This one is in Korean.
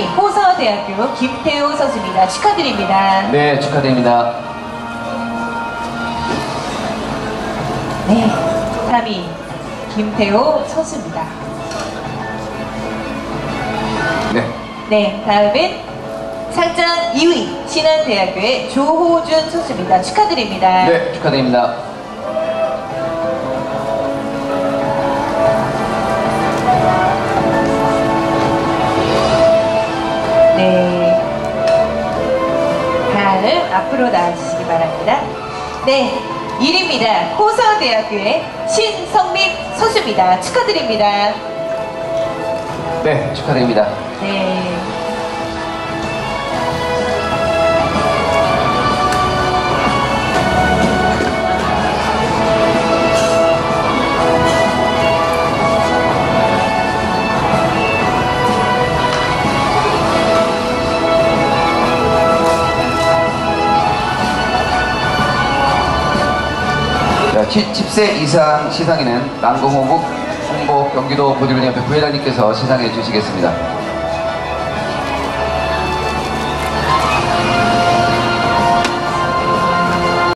호서대학교 김태호 선수입니다. 축하드립니다. 네, 축하드립니다. 네, 3위 김태호 선수입니다. 네. 네, 다음은 상장 2위 신한대학교의 조호준 선수입니다. 축하드립니다. 네, 축하드립니다. 앞으로 나와주시기 바랍니다. 네. 1위입니다. 호서대학교의 신성민 선수입니다. 축하드립니다. 네, 축하드립니다. 네. 자, 10세 이상 시상에는 남궁호국 홍보 경기도 보디빌리언협회 부회장님께서 시상해 주시겠습니다.